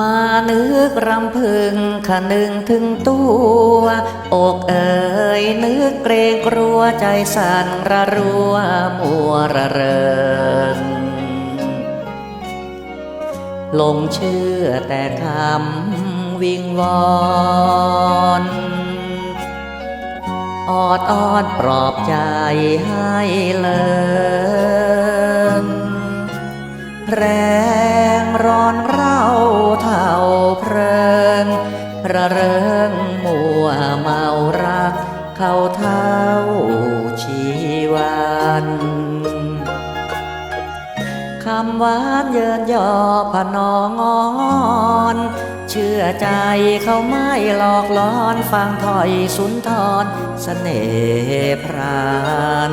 มานึกรำพึงขะนึงถึงตัว อกเอ่ยนึกเกรงกลัวใจสั่นระรัวมัวระเริงลงเชื่อแต่คำวิงวอนออดอ้อนปลอบใจให้เลิง เพลิงระเริงมัวเมารัก เข้าเท่าชีวันคำหวานเยินยอพนองอ่อนเชื่อใจเขาไม่หลอกล้อนฟังถอยสุนทรเสน่ห์พราน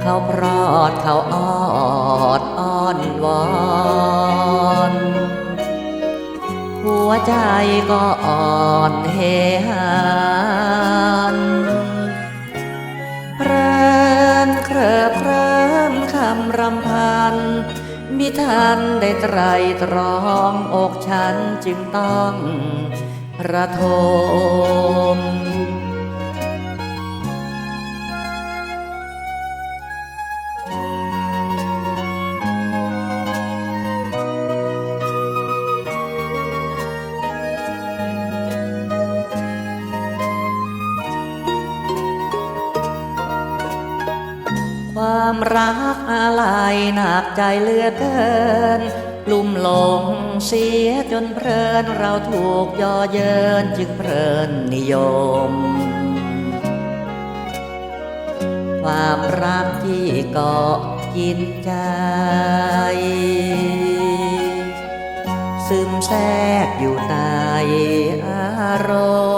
เขาพรอดเขาออดอ้อนวอน วใจก็อ่อนเฮหานเพลินเคลิบเคลิมคำรำพัน มิทันได้ไตรตรองอกฉันจึงต้องระทม ความรักอะไรหนักใจเหลือเกิน ลุ่มหลงเสียจนเพลินเราถูกย่อเยินจึงเพลินนิยม ความรักที่เกาะกินใจ ซึมแทรกอยู่ในอารมณ์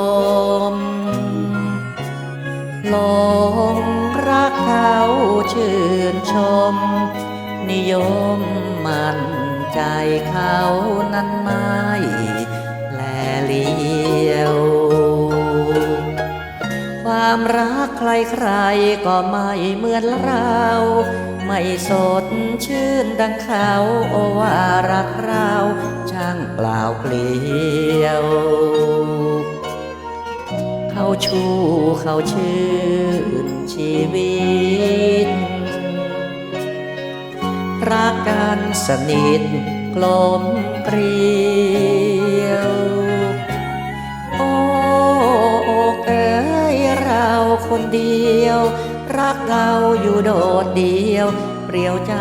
ชื่นชม นิยมมันใจเขานั้นไม่แลเลียว ความรักใครๆก็ไม่เหมือนเรา ไม่สดชื่นดังเขาโอว่ารักเราช่างเปล่าเปลี่ย ชูเขาชื่นชีวิต รักกันสนิทกลมเกลียว โอ้อกเอ๋ยเราคนเดียว รักเราอยู่โดดเดียว เปลี่ยวใจ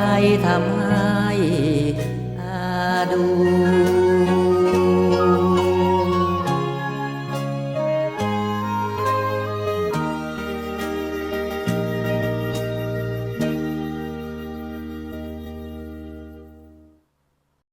ทำให้อาดู